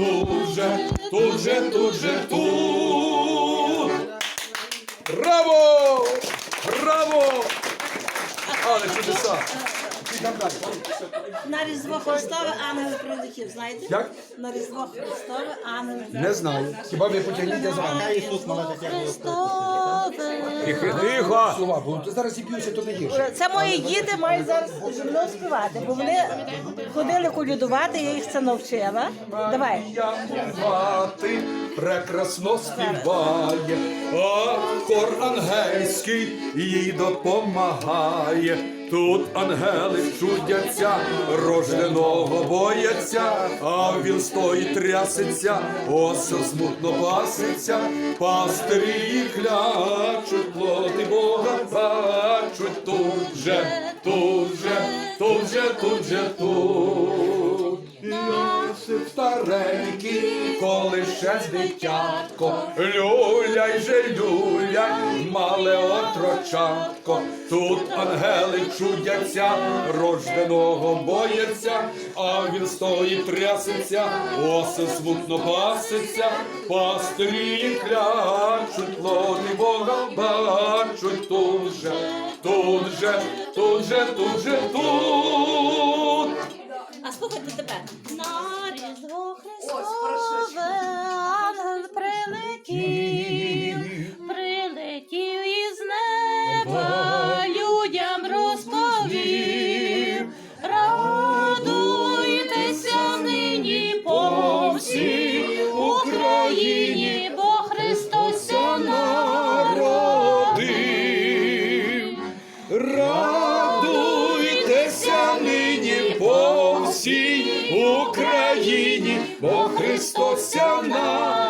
тут же, тут же, тут же, тут. Браво! Браво! Але чудеса! На Різдво Христове ангел прилетів, знаєте? Як? На Різдво Христове ангел Не знаю. Хіба ви потягніть за вами? Ісус. Тихо! Слова, бо зараз і б'юся, то не гірше. Це мої діти мають зараз зі мною співати, бо вони ходили колядувати, я їх це навчила. Давай. Співати прекрасно співає, а хор ангельський їй допомагає. Тут ангели чудяться, рожденого бояться, а він стоїть трясеться, осел смутно паситься, пастирі клячуть, плоти Бога бачуть тут же, тут же, тут же, тут же, тут. Йосип ще з дитятко, люляй же люляй, мале отрочатко, тут ангели чудяться, рожденого бояться, а він стоїть трясеться, оси смутно паситься, пастирі клячуть, плоти Бога бачуть тут же, тут же, тут же, тут же, тут. А слухайте тепер. Всій Україні, бо Христос ся народив.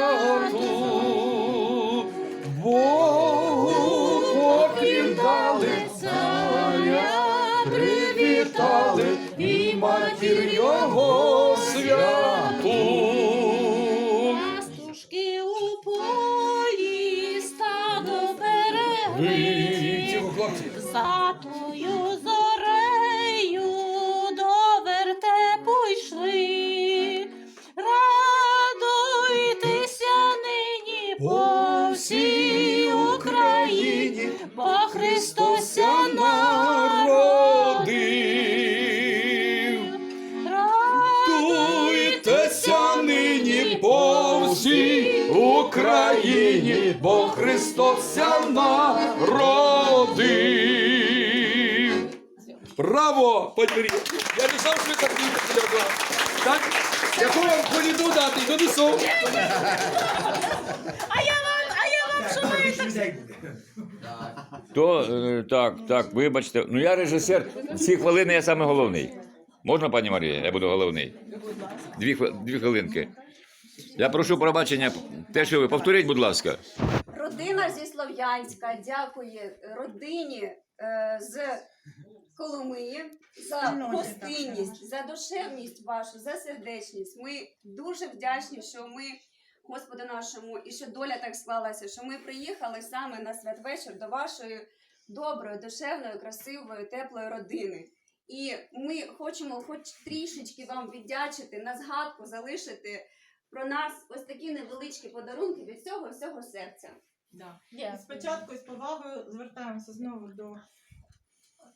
Його по всій Україні, бо Христос ся народив. Радуйтеся нині по всій Україні, бо Христос ся народив. Браво, пані Я не знав, що так колядувати. Так? Яку вам коліду дати? Донесу. А я вам, а я вам що маю так То е, так, так, вибачте. Ну я режисер. Ці хвилини я саме головний. Можна, пані Марія? Я буду головний. Дві, хви- дві хвилинки. Я прошу пробачення. Те, що ви повторіть, будь ласка. Родина зі Слов'янська дякує родині е, з Коломиї за гостинність, за душевність вашу, за сердечність. Ми дуже вдячні, що ми Господу нашому і що доля так склалася, що ми приїхали саме на святвечір до вашої доброї, душевної, красивої, теплої родини. І ми хочемо хоч трішечки вам віддячити, на згадку залишити про нас ось такі невеличкі подарунки від цього всього серця. Да. Спочатку із повагою звертаємося знову до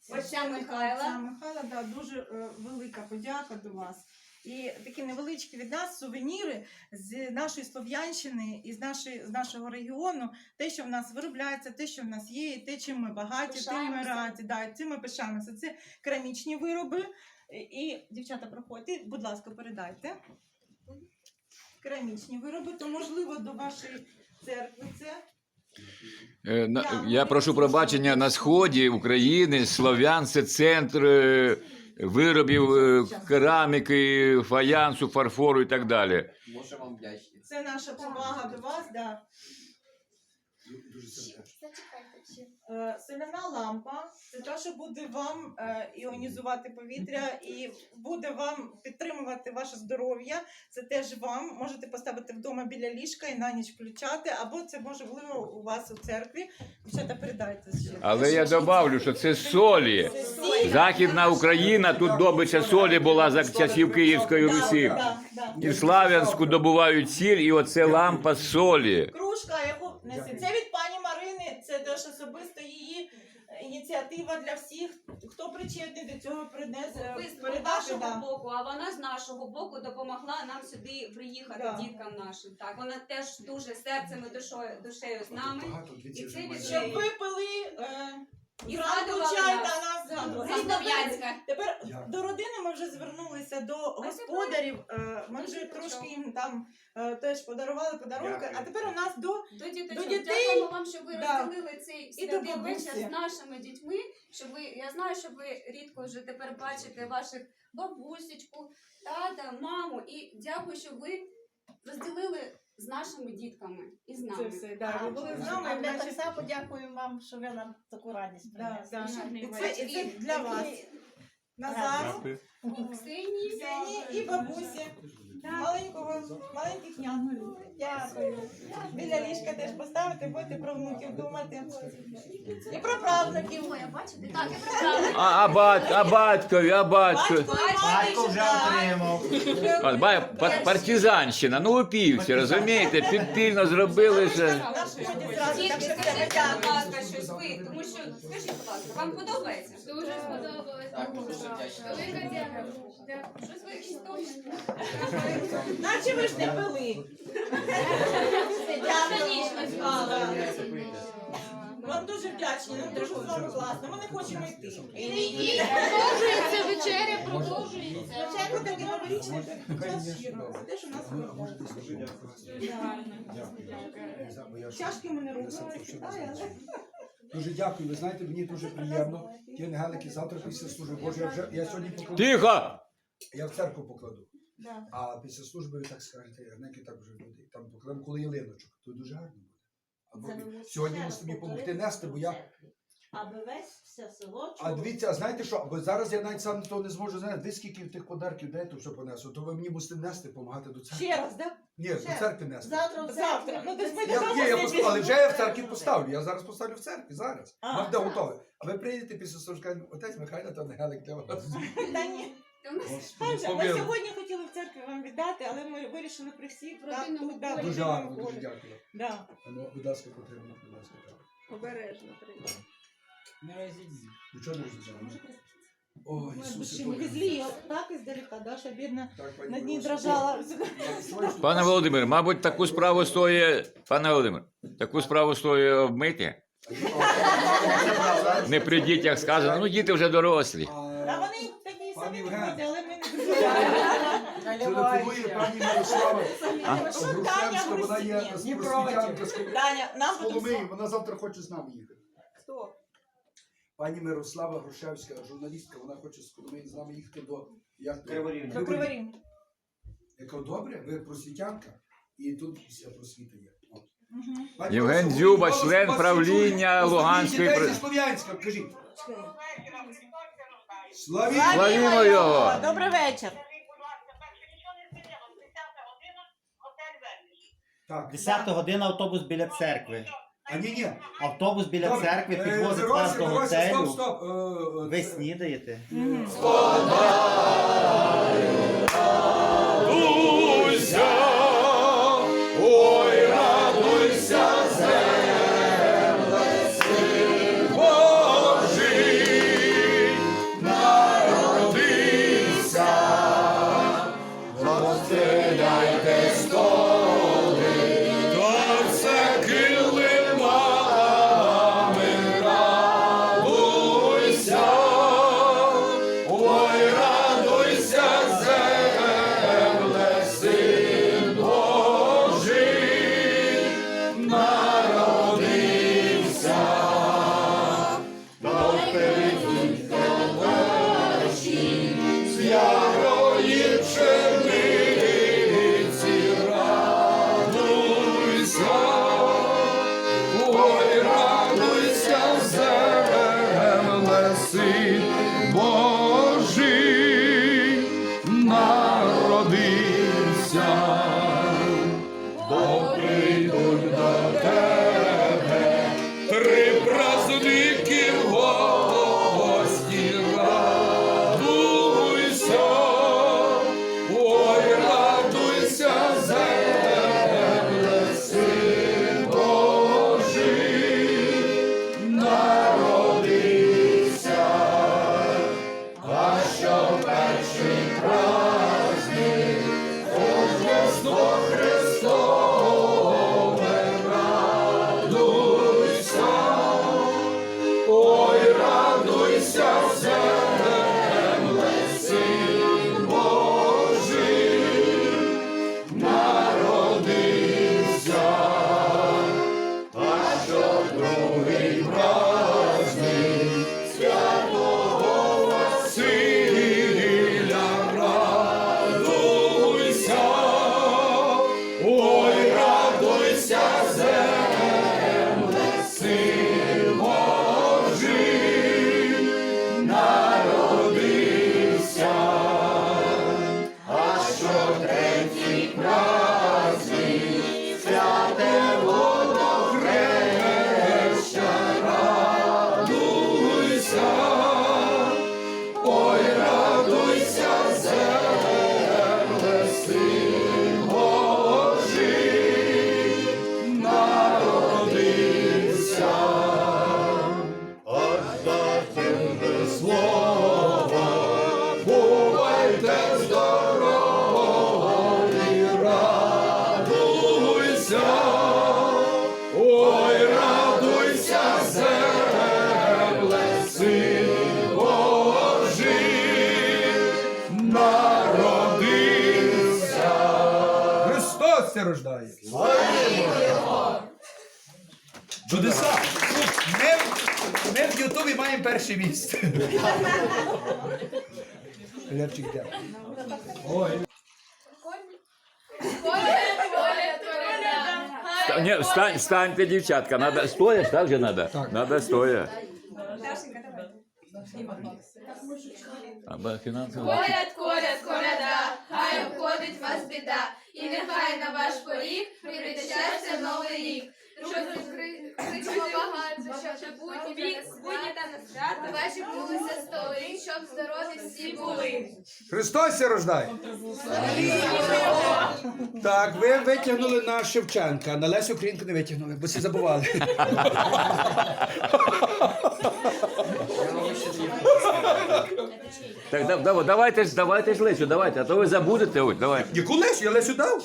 Отця Михайла. Отця Михайла, да, дуже е, велика подяка до вас. І такі невеличкі від нас сувеніри з нашої Слов'янщини і з, нашої, з нашого регіону, те, що в нас виробляється, те, що в нас є, і те, чим ми багаті, тим ми раді. Да, цим ми пишаємося. Це керамічні вироби. І, дівчата, проходьте, будь ласка, передайте. Керамічні вироби, то можливо до вашої церкви це. Е, на- Я прошу пробачення на сході України, Слов'ян, це центр е, виробів е, кераміки, фаянсу, фарфору і так далі. Може вам вдячні. Це наша повага до вас, да. Дуже сердечно. Зачекайте ще. Е, Соляна лампа це те, що буде вам е, іонізувати повітря і буде вам підтримувати ваше здоров'я. Це теж вам можете поставити вдома біля ліжка і на ніч включати, або це можливо у вас у церкві. Дівчата, передайте ще. Але я добавлю, що це солі. Це сіль. Західна Україна, тут добича солі була за часів Київської Да, Русі. да, да. І в Слав'янську добувають сіль, і оце лампа солі. Кружка, яку несе. Це від пані Марини, це теж особисто її е, ініціатива для всіх. Хто причетний до цього принесе Ви з нашого вашого боку, а вона з нашого боку допомогла нам сюди приїхати Да. діткам нашим. Так, вона теж дуже серцем і душою, душею з нами. Багато І це від Щоб ви пили е, І згадували чай нас. та нас згадували. Тепер до родини ми вже звернулися до господарів. е, Ми вже трошки їм там е, теж подарували подарунки. Дякую. А тепер у нас до До дітей, До дітей. дякуємо вам, що ви Да. розділили цей І до святий бабусі. вечір з нашими дітьми. Щоб ви, я знаю, що ви рідко вже тепер бачите ваших бабусечку, тата, маму. І дякую, що ви розділили з нашими дітками і з це нами. все. Да, ви були з А нами. ми так значить, само подякуємо вам, що ви нам таку радість да, принесли. да. І це, і це для вас. Назару, Ксенії, Ксенії і бабусі. Маленького, маленьких янголів. Дякую. Біля ліжка теж поставити, будете про внуків думати. І про правнуків. А бачите? Так, я правда. А, а, бат, а батькові, а батько. Батько Батько вже отримав. А, ба- пар- Партизанщина, ну опівці, розумієте, підпільно зробили ще. На сході зразу, Дітки, так що скажіть, це будь дякую. ласка, щось ви, тому що, скажіть, будь ласка, вам подобається? Дуже сподобалось. Так, дуже вдячний. Велика дякую. Щось ви якісь точні? Наче ви ж не пили. Цинічно А, да. Вам дуже вдячні, нам дуже з вами класно. Ми не хочемо йти. Продовжується вечеря, продовжується. Спочатку таке новорічне, щиро. Це те, що нас виробляє. Чашки ми не робили, але Дуже дякую. Ви знаєте, мені дуже приємно. Ті ангелики завтра після служби Боже, я вже я сьогодні покладу. Тихо! Я в церкву покладу. Да. А після служби ви так скажете, Ярнеки так вже люди. Там покладемо коли ялиночок. То дуже гарно буде. Або сьогодні мусите тобі допомогти нести, бо я. Аби весь все село А дивіться, а знаєте що? Бо зараз я навіть сам того не зможу знати, де скільки тих подарків, де я то все понесу. То ви мені мусите нести, допомагати до церкви. ще раз, так? Ні, до церкви нести. Завтра в Завтра. Ну, десь ми Я, додому ні, я не поставлю, але вже я в церкві поставлю. Я зараз поставлю в церкві, зараз. А, Вам де так. готове. А ви прийдете після служби, кажете, отець Михайло, то не гелик для вас. Та ні. Та ми Боже, Ми помилуй. сьогодні хотіли в церкві вам віддати, але ми вирішили при всіх. В так, родинному тут, да, в колі. Дуже родинному гарно, дуже колі. дякую. Да. Ну, будь ласка, потрібно, будь ласка. так. Обережно треба. Нічого не розумію. Ой, Ісусе, Боже. везли її так іздалека, Даша бідна Так, пані на дні Мирослава. дрожала. Пане Володимир, мабуть, таку справу стоїть, пане Володимир, таку справу стоїть обмити. Не при дітях сказано, ну діти вже дорослі. А А, вони такі самі не Євген. але ми не пані Мирослава. Що Таня Грушевська, вона є Грусівні? просвітянка з Таня, нам Коломиї, вона завтра хоче з нами їхати. Хто? Пані Мирослава Грушевська, журналістка, вона хоче з з нами їхати до як? Криворівня. До Криворівні. Я кажу, добре, ви просвітянка, і тут вся просвіта є. От. Пані Євген Мирослава, Дзюба, голос член вас правління чує. Луганської при- Слов'янська, кажіть. Славі! Славімо його! Добрий вечір. Так, 10 година автобус біля церкви. А ні, ні. Автобус біля Добре. церкви Е, підвозить вас до Мирося, Стоп, готелю. стоп. Е, е, Ви снідаєте. Мгм. Радуйся, Рождає. Чудеса! Ми, ми в Ютубі маємо перше місце. Левчик, дякую. Ой. Ста- Ні, встань, встаньте, дівчатка. Надо, стоя, так же надо? Надо стоя. Коляд, коляд, коляда, хай обходить вас біда, нехай на ваш поріг прийде щастя в новий рік. Ваші булися столи, щоб здорові всі були. Христос се рождає. Так, ви витягнули на Шевченка, на Лесю Українку не витягнули, бо всі забували. Так, да- да- давайте ж, давайте ж Лесю, давайте, а то ви забудете. Ось, давай. Яку Лесю? Я Лесю дав?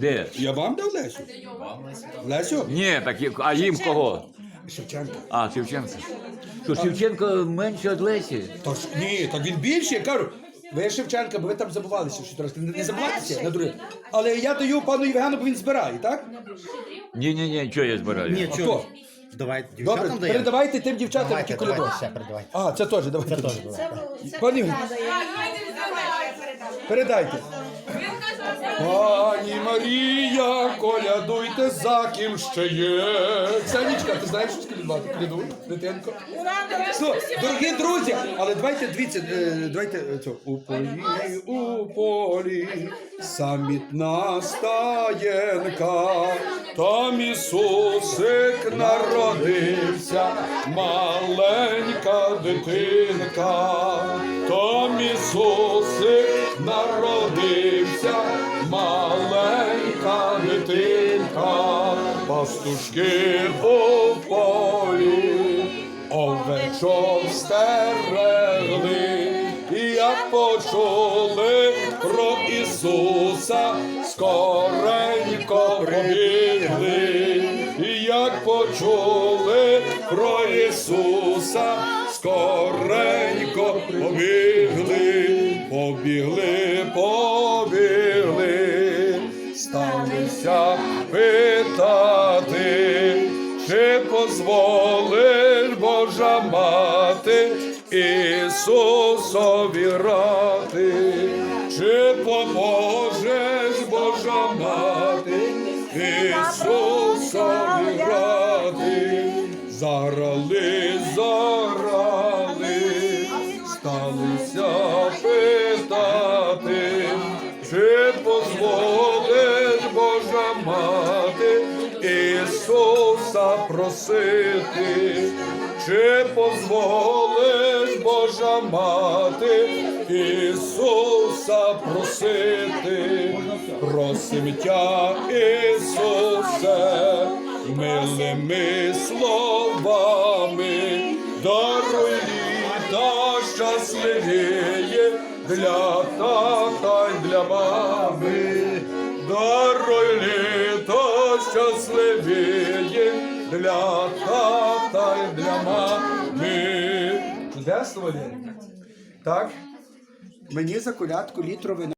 Де? Я вам дав Лесю. Лесю? Ні, так і- а їм кого? Шевченка. А, Шевченко. Що, Шевченко менше від Лесі? Тож ні, так він більше, я кажу. Ви Шевченка, бо ви там забувалися що трошки. Не, не забувайтеся на друге. Але я даю пану Євгену, бо він збирає, так? Ні, ні, ні, що я збираю? Ні, А чого? хто? Давайте Добре, дівчатам даємо. передавайте тим дівчатам, Давайте, які давайте, ще передавайте. А, це теж, давайте. Теж давайте. Це, це Пані Ігор, передайте. Пані Марія, колядуйте за ким ще є. Санічка, ти знаєш, що колядувати? Колядуй, дитинко. Дорогі друзі, але давайте дивіться, е, давайте е, цю. У полі, у полі, самітна стаєнка, там Ісусик народився, маленька дитинка, там Ісусик народився, пастушки у полі, овечок стерегли, як почули про Ісуса, скоренько побігли, як почули про Ісуса, скоренько побігли, побігли, побігли, волиш Божа мати, Ісусові рати, чи поможеш Божа мати, Ісусові рати, зарали, зарали, сталися питати, чи позволиш Божа мати просити, чи позволиш, Божа мати, Ісуса просити, просим тя, Ісусе, милими словами, даруй літа щасливіє для тата й для мами, для тата й для мами. Чудесно? Так? Мені за колядку літрове